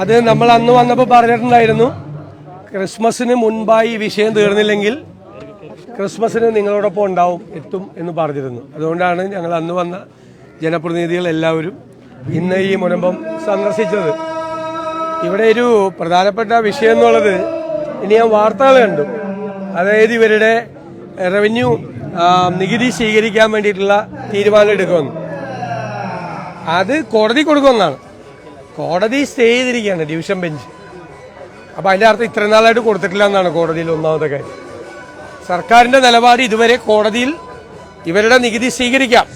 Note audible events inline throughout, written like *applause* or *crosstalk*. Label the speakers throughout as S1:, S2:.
S1: അത് നമ്മൾ അന്ന് വന്നപ്പോൾ പറഞ്ഞിട്ടുണ്ടായിരുന്നു ക്രിസ്മസിന് മുൻപായി ഈ വിഷയം തീർന്നില്ലെങ്കിൽ ക്രിസ്മസിന് നിങ്ങളോടൊപ്പം ഉണ്ടാവും എത്തും എന്ന് പറഞ്ഞിരുന്നു. അതുകൊണ്ടാണ് ഞങ്ങൾ അന്ന് വന്ന ജനപ്രതിനിധികൾ എല്ലാവരും ഇന്ന് ഈ മുനമ്പം സന്ദർശിച്ചത്. ഇവിടെ ഒരു പ്രധാനപ്പെട്ട വിഷയം എന്നുള്ളത് ഇനി ഞാൻ വാർത്തകൾ കണ്ടു. അതായത് ഇവരുടെ റവന്യൂ നികുതി സ്വീകരിക്കാൻ വേണ്ടിയിട്ടുള്ള തീരുമാനം എടുക്കുമെന്ന്. അത് കോടതി കൊടുക്കുമെന്നാണ് കോടതി സ്റ്റേ ചെയ്തിരിക്കുകയാണ് ഡിവിഷൻ ബെഞ്ച്. അപ്പൊ അതിന്റെ അർത്ഥം ഇത്ര നാളായിട്ട് കൊടുത്തിട്ടില്ല എന്നാണ് കോടതിയിൽ ഒന്നാമത്തെ കാര്യം. സർക്കാരിന്റെ നിലപാട് ഇതുവരെ കോടതിയിൽ ഇവരുടെ നികുതി സ്വീകരിക്കാം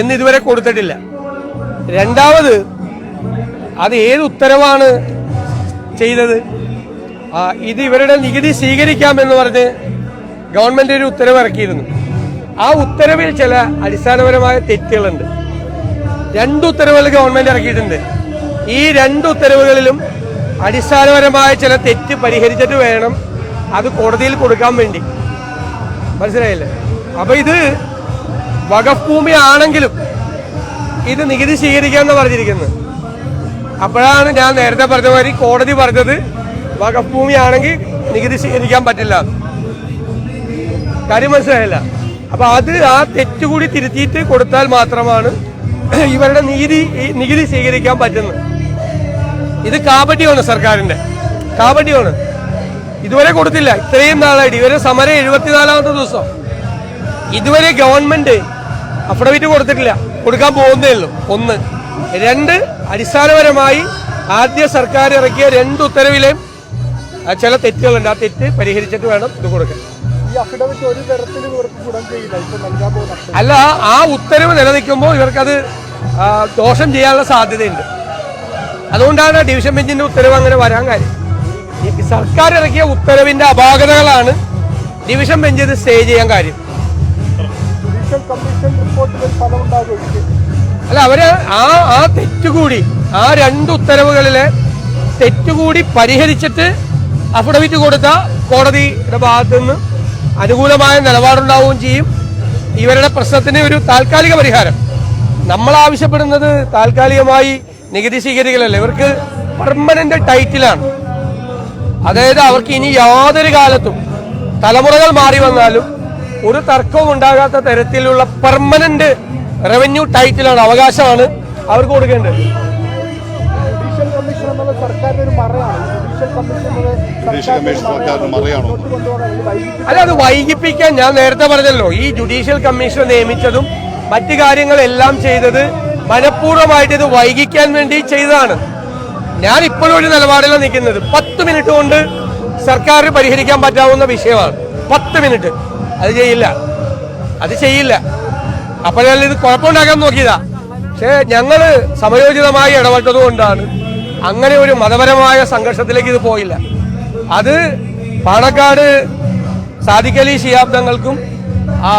S1: എന്ന് ഇതുവരെ കൊടുത്തിട്ടില്ല. രണ്ടാമത് അത് ഏത് ഉത്തരവാണ് ചെയ്തത്? ഇത് ഇവരുടെ നികുതി സ്വീകരിക്കാം എന്ന് പറഞ്ഞ് ഗവൺമെന്റ് ഒരു ഉത്തരവ് ഇറക്കിയിരുന്നു. ആ ഉത്തരവിൽ ചില അടിസ്ഥാനപരമായ തെറ്റുകളുണ്ട്. രണ്ട് ഉത്തരവുകൾ ഗവൺമെന്റ് ഇറക്കിയിട്ടുണ്ട്. ഈ രണ്ട് ഉത്തരവുകളിലും അടിസ്ഥാനപരമായ ചില തെറ്റ് പരിഹരിച്ചിട്ട് വേണം അത് കോടതിയിൽ കൊടുക്കാൻ വേണ്ടി. മനസ്സിലായില്ലേ? അപ്പൊ ഇത് വകഫ് ഭൂമി ആണെങ്കിലും ഇത് നികുതി സ്വീകരിക്കാമെന്ന് പറഞ്ഞിരിക്കുന്നത്. അപ്പോഴാണ് ഞാൻ നേരത്തെ പറഞ്ഞ മാതിരി കോടതി പറഞ്ഞത് വകഫ് ഭൂമി ആണെങ്കിൽ നികുതി സ്വീകരിക്കാൻ പറ്റില്ല. കാര്യം മനസ്സിലായില്ല. അപ്പൊ അത് ആ തെറ്റുകൂടി തിരുത്തിയിട്ട് കൊടുത്താൽ മാത്രമാണ് *coughs* ഇവരുടെ നീതി നികുതി സ്വീകരിക്കാൻ പറ്റുന്നു. ഇത് കാപട്യമാണ് സർക്കാരിന്റെ. കാപട്യമാണ്. ഇതുവരെ കൊടുത്തില്ല. ഇത്രയും നാളായിട്ട്. ഇവരെ സമരം എഴുപത്തിനാലാമത്തെ ദിവസം. ഇതുവരെ ഗവൺമെന്റ് അഫിഡവിറ്റ് കൊടുത്തിട്ടില്ല. കൊടുക്കാൻ പോകുന്നേ ഉള്ളൂ. ഒന്ന്. രണ്ട് അടിസ്ഥാനപരമായി ആദ്യ സർക്കാർ ഇറക്കിയ രണ്ട് ഉത്തരവിലെയും ചില തെറ്റുകളുണ്ട്. ആ തെറ്റ് പരിഹരിച്ചിട്ട് വേണം ഇത് കൊടുക്കാൻ. അല്ല ആ ഉത്തരവ് നിലനിൽക്കുമ്പോൾ ഇവർക്കത് ദോഷം ചെയ്യാനുള്ള സാധ്യതയുണ്ട്. അതുകൊണ്ടാണ് ഡിവിഷൻ ബെഞ്ചിന്റെ ഉത്തരവ് അങ്ങനെ വരാൻ കാര്യം. ഈ സർക്കാർ ഇറക്കിയ ഉത്തരവിന്റെ അപാകതകളാണ് ഡിവിഷൻ ബെഞ്ച് ഇത് സ്റ്റേ ചെയ്യാൻ കാര്യം. അല്ല അവർ ആ ആ തെറ്റുകൂടി ആ രണ്ട് ഉത്തരവുകളിലെ തെറ്റുകൂടി പരിഹരിച്ചിട്ട് അഫിഡവിറ്റ് കൊടുത്ത കോടതിയുടെ ഭാഗത്തു നിന്ന് അനുകൂലമായ നിലപാടുണ്ടാവുകയും ചെയ്യും. ഇവരുടെ പ്രശ്നത്തിന് ഒരു താൽക്കാലിക പരിഹാരം. നമ്മൾ ആവശ്യപ്പെടുന്നത് താൽക്കാലികമായി നികുതി സ്വീകരിക്കലല്ല. ഇവർക്ക് പെർമനന്റ് ടൈറ്റിലാണ് അതായത് അവർക്ക് ഇനി യാതൊരു കാലത്തും തലമുറകൾ മാറി വന്നാലും ഒരു തർക്കവും ഉണ്ടാകാത്ത തരത്തിലുള്ള പെർമനന്റ് റവന്യൂ ടൈറ്റിലാണ് അവകാശമാണ് അവർക്ക് കൊടുക്കേണ്ടത്. അല്ല അത് വൈകിപ്പിക്കാൻ ഞാൻ നേരത്തെ പറഞ്ഞല്ലോ. ഈ ജുഡീഷ്യൽ കമ്മീഷൻ നിയമിച്ചതും മറ്റു കാര്യങ്ങളെല്ലാം ചെയ്തത് മനഃപൂർവമായിട്ട് ഇത് വൈകിക്കാൻ വേണ്ടി ചെയ്തതാണ്. ഞാൻ ഇപ്പോഴും ഒരു നിലപാടിലാണ് നിൽക്കുന്നത്. പത്ത് മിനിറ്റ് കൊണ്ട് സർക്കാർ പരിഹരിക്കാൻ പറ്റാവുന്ന വിഷയമാണ്. പത്ത് മിനിറ്റ്. അത് ചെയ്യില്ല. അത് ചെയ്യില്ല. അപ്പോഴല്ല ഇത് കുഴപ്പമുണ്ടാക്കാൻ നോക്കിയതാ. പക്ഷേ ഞങ്ങൾ സമയോചിതമായി ഇടപെട്ടത് കൊണ്ടാണ്. അങ്ങനെ ഒരു മതപരമായ സംഘർഷത്തിലേക്ക് ഇത് പോയില്ല. അത് പാണക്കാട് സാദിഖലി ശിയാബ്ദങ്ങൾക്കും ആ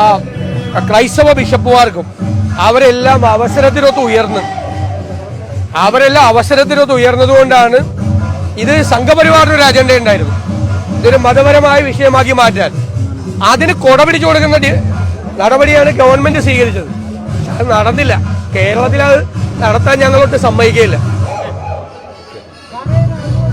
S1: ക്രൈസ്തവ ബിഷപ്പുമാർക്കും അവരെല്ലാം അവസരത്തിനൊത്ത് ഉയർന്ന്. അവരെല്ലാം അവസരത്തിനൊത്ത് ഉയർന്നതുകൊണ്ടാണ് ഇത് സംഘപരിവാറിന്റെ ഒരു അജണ്ട ഉണ്ടായിരുന്നു ഇതൊരു മതപരമായ വിഷയമാക്കി മാറ്റാൻ. അതിന് കൊടപിടിച്ചു കൊടുക്കുന്ന നടപടിയാണ് ഗവൺമെന്റ് സ്വീകരിച്ചത്. അത് നടന്നില്ല. കേരളത്തിൽ അത് നടത്താൻ ഞങ്ങളൊട്ട് സമ്മതിക്കുകയില്ല.